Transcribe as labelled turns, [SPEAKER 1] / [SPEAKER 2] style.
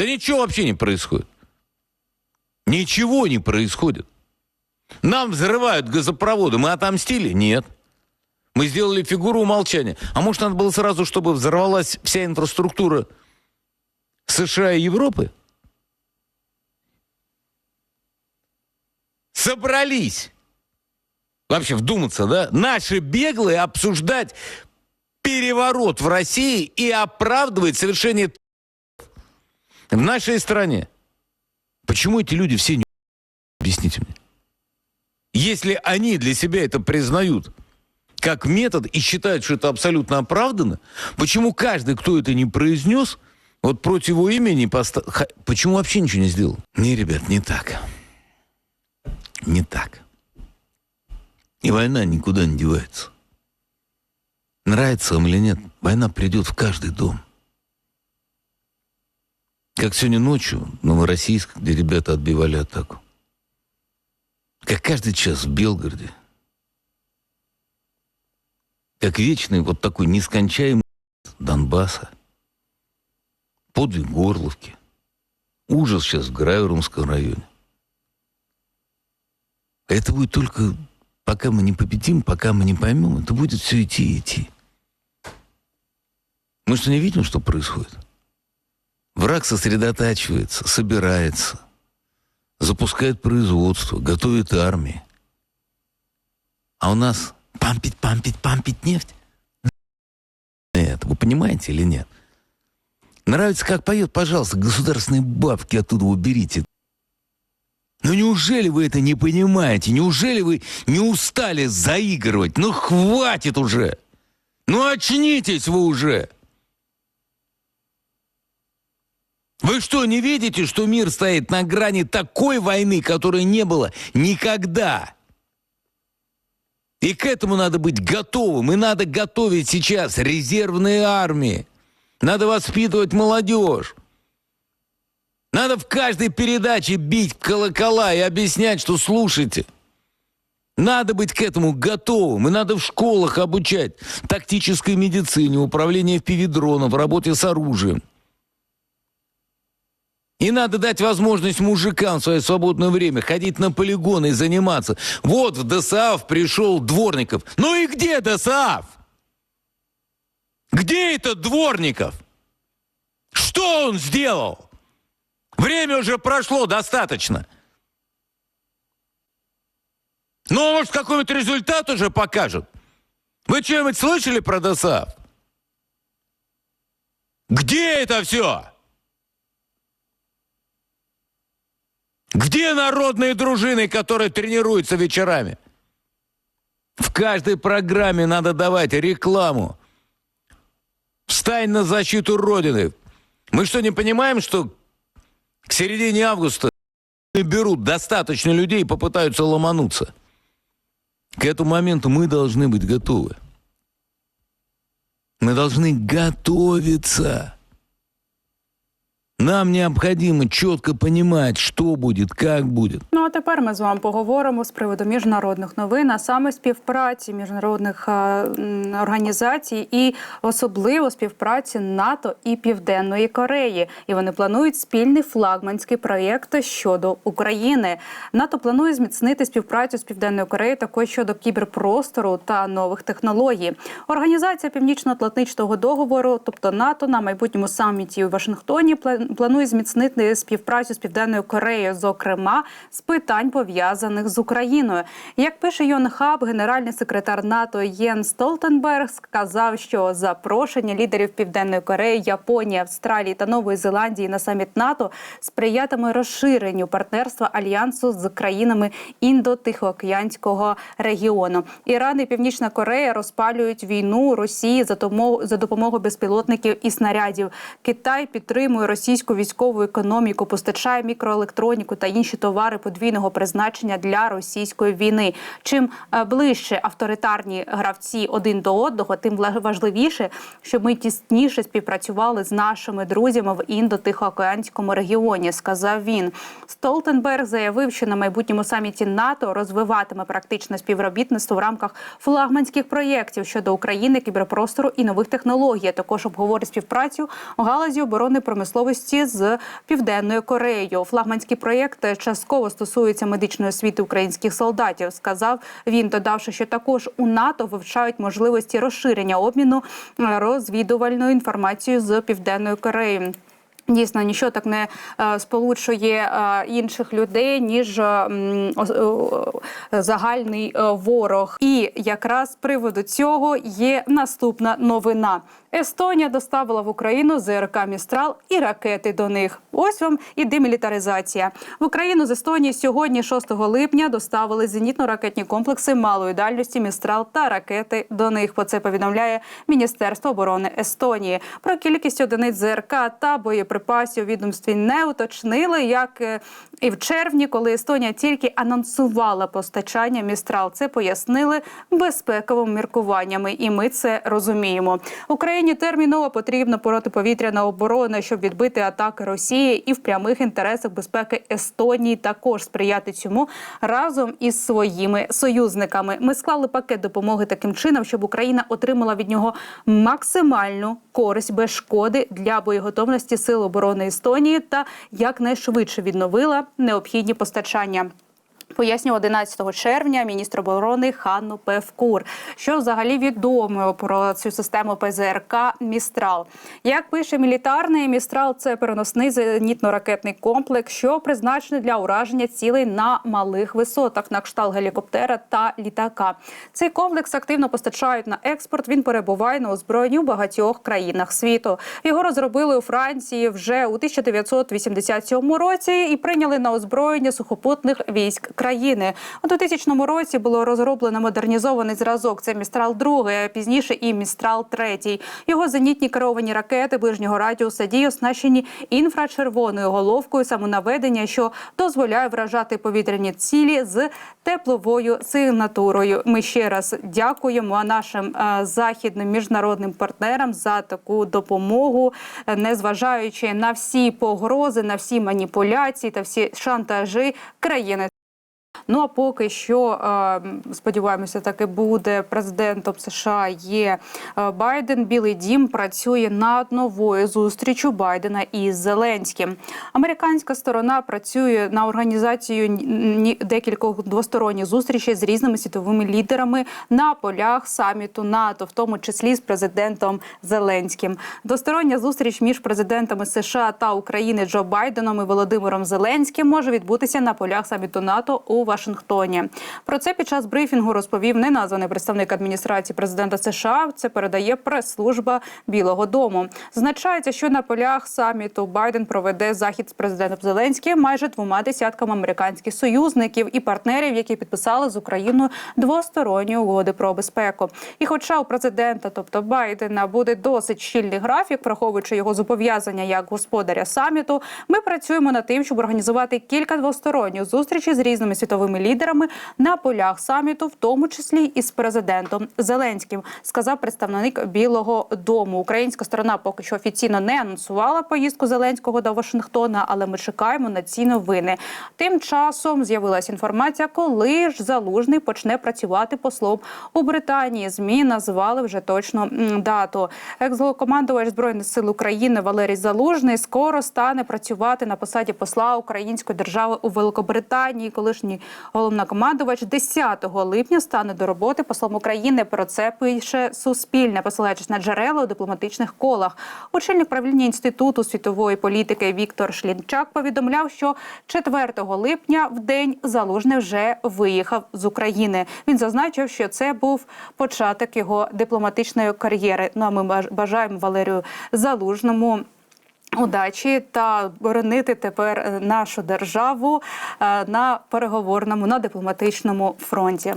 [SPEAKER 1] Да ничего вообще не происходит. Ничего не происходит. Нам взрывают газопроводы. Мы отомстили? Нет. Мы сделали фигуру умолчания. А может, надо было сразу, чтобы взорвалась вся инфраструктура США и Европы? Собрались. Вообще вдуматься, да? Наши беглые обсуждать переворот в России и оправдывать совершение в нашей стране. Почему эти люди все не объясните мне? Если они для себя это признают как метод и считают, что это абсолютно оправданно, почему каждый, кто это не произнес, вот против его имени поста... ха- Почему вообще ничего не сделал? Не, ребят, не так. Не так. И война никуда не девается. Нравится вам или нет, война придет в каждый дом. Как сегодня ночью Новороссийск, где ребята отбивали атаку. Как каждый час в Белгороде. Как вечный вот такой нескончаемый Донбасса. Подвиг Горловки. Ужас сейчас в Грайворонском районе. Это будет только, пока мы не победим, пока мы не поймем, это будет все идти и идти. Мы что не видим, что происходит? Враг сосредотачивается, собирается, запускает производство, готовит армии. А у нас пампить, пампить, пампить нефть. Нет, вы понимаете или нет? Нравится, как поет, пожалуйста, государственные бабки оттуда уберите. Ну неужели вы это не понимаете? Неужели вы не устали заигрывать? Ну хватит уже! Ну очнитесь вы уже! Вы что, не видите, что мир стоит на грани такой войны, которой не было никогда? И к этому надо быть готовым. И надо готовить сейчас резервные армии. Надо воспитывать молодежь. Надо в каждой передаче бить колокола и объяснять, что слушайте. Надо быть к этому готовым. И надо в школах обучать тактической медицине, управлению в работе с оружием. И надо дать возможность мужикам в свое свободное время ходить на полигоны и заниматься. Вот в ДСАФ пришел Дворников. Ну и где ДСАФ? Где этот Дворников? Что он сделал? Время уже прошло достаточно. Ну, может, какой-нибудь результат уже покажет? Вы что-нибудь слышали про ДСАФ? Где это все? Где народные дружины, которые тренируются вечерами? В каждой программе надо давать рекламу. Встань на защиту Родины. Мы что, не понимаем, что к середине августа берут достаточно людей и попытаются ломануться? К этому моменту мы должны быть готовы. Мы должны готовиться. Нам необходимо четко понимать, что будет, как будет.
[SPEAKER 2] Ну а тепер ми з вами поговоримо з приводу міжнародних новин, а саме співпраці міжнародних е, організацій і особливо співпраці НАТО і Південної Кореї. І вони планують спільний флагманський проєкт щодо України. НАТО планує зміцнити співпрацю з Південною Кореєю також щодо кіберпростору та нових технологій. Організація Північно-Атлантичного договору, тобто НАТО, на майбутньому саміті у Вашингтоні пла- планує зміцнити співпрацю з Південною Кореєю, зокрема з питань пов'язаних з Україною. Як пише Йонхаб, генеральний секретар НАТО Єн Столтенберг сказав, що запрошення лідерів Південної Кореї, Японії, Австралії та Нової Зеландії на саміт НАТО сприятиме розширенню партнерства альянсу з країнами індо-тихоокеанського регіону. Іран і Північна Корея розпалюють війну Росії за допомогою безпілотників і снарядів. Китай підтримує російську військову економіку, постачає мікроелектроніку та інші товари подвійного призначення для російської війни. Чим е, ближче авторитарні гравці один до одного, тим важливіше, щоб ми тісніше співпрацювали з нашими друзями в індо-тихоокеанському регіоні, сказав він. Столтенберг заявив, що на майбутньому саміті НАТО розвиватиме практичне співробітництво в рамках флагманських проєктів щодо України, кіберпростору і нових технологій. а Також обговорить співпрацю у галузі оборони промисловості домовленості з південною Кореєю. Флагманський проєкт частково стосується медичної освіти українських солдатів. Сказав він, додавши, що також у НАТО вивчають можливості розширення обміну е, розвідувальною інформацією з південною Кореєю. Дійсно, нічого так не е, сполучує е, інших людей ніж загальний ворог. І якраз з приводу цього є наступна новина. Естонія доставила в Україну ЗРК Містрал і ракети до них. Ось вам і демілітаризація. В Україну з Естонії сьогодні, 6 липня, доставили зенітно-ракетні комплекси малої дальності Містрал та ракети до них. Про це повідомляє Міністерство оборони Естонії. Про кількість одиниць ЗРК та боєприпасів відомстві не уточнили, як е, і в червні, коли Естонія тільки анонсувала постачання Містрал. Це пояснили безпековими міркуваннями, і ми це розуміємо. Україні терміново потрібна протиповітряна оборона, щоб відбити атаки Росії, і в прямих інтересах безпеки Естонії також сприяти цьому разом із своїми союзниками. Ми склали пакет допомоги таким чином, щоб Україна отримала від нього максимальну користь без шкоди для боєготовності сил оборони Естонії та якнайшвидше відновила необхідні постачання. Пояснював 11 червня міністр оборони Ханну Певкур. Що взагалі відомо про цю систему ПЗРК Містрал? Як пише мілітарний Містрал, це переносний зенітно-ракетний комплекс, що призначений для ураження цілей на малих висотах, на кшталт гелікоптера та літака. Цей комплекс активно постачають на експорт. Він перебуває на озброєнні у багатьох країнах світу. Його розробили у Франції вже у 1987 році і прийняли на озброєння сухопутних військ країни. У 2000 році було розроблено модернізований зразок. Це Містрал 2, а пізніше і Містрал 3. Його зенітні керовані ракети ближнього радіуса дії оснащені інфрачервоною головкою самонаведення, що дозволяє вражати повітряні цілі з тепловою сигнатурою. Ми ще раз дякуємо нашим е, західним міжнародним партнерам за таку допомогу, е, незважаючи на всі погрози, на всі маніпуляції та всі шантажі країни. Ну а поки що е, сподіваємося, таки буде президентом США. Є е, Байден. Білий дім працює над новою зустрічю Байдена із Зеленським. Американська сторона працює на організацію ні- декількох двосторонніх зустрічей з різними світовими лідерами на полях саміту НАТО, в тому числі з президентом Зеленським. Двостороння зустріч між президентами США та України Джо Байденом і Володимиром Зеленським може відбутися на полях саміту НАТО у Вашингтоні. Про це під час брифінгу розповів неназваний представник адміністрації президента США. Це передає прес-служба Білого Дому. Зазначається, що на полях саміту Байден проведе захід з президентом Зеленським майже двома десятками американських союзників і партнерів, які підписали з Україною двосторонні угоди про безпеку. І, хоча у президента, тобто Байдена, буде досить щільний графік, враховуючи його зобов'язання як господаря саміту, ми працюємо над тим, щоб організувати кілька двосторонніх зустрічей з різними світовими лідерами на полях саміту, в тому числі і з президентом Зеленським, сказав представник Білого Дому. Українська сторона поки що офіційно не анонсувала поїздку Зеленського до Вашингтона, але ми чекаємо на ці новини. Тим часом з'явилася інформація, коли ж залужний почне працювати послом у Британії. Змі назвали вже точно дату. Екс-головкомандувач збройних сил України Валерій Залужний скоро стане працювати на посаді посла Української держави у Великобританії. Колишній головнокомандувач 10 липня стане до роботи послом України. Про це пише Суспільне, посилаючись на джерела у дипломатичних колах. Очільник правління інституту світової політики Віктор Шлінчак повідомляв, що 4 липня в день залужний вже виїхав з України. Він зазначив, що це був початок його дипломатичної кар'єри. Ну а ми бажаємо Валерію Залужному. Удачі та боронити тепер е, нашу державу е, на переговорному на дипломатичному фронті.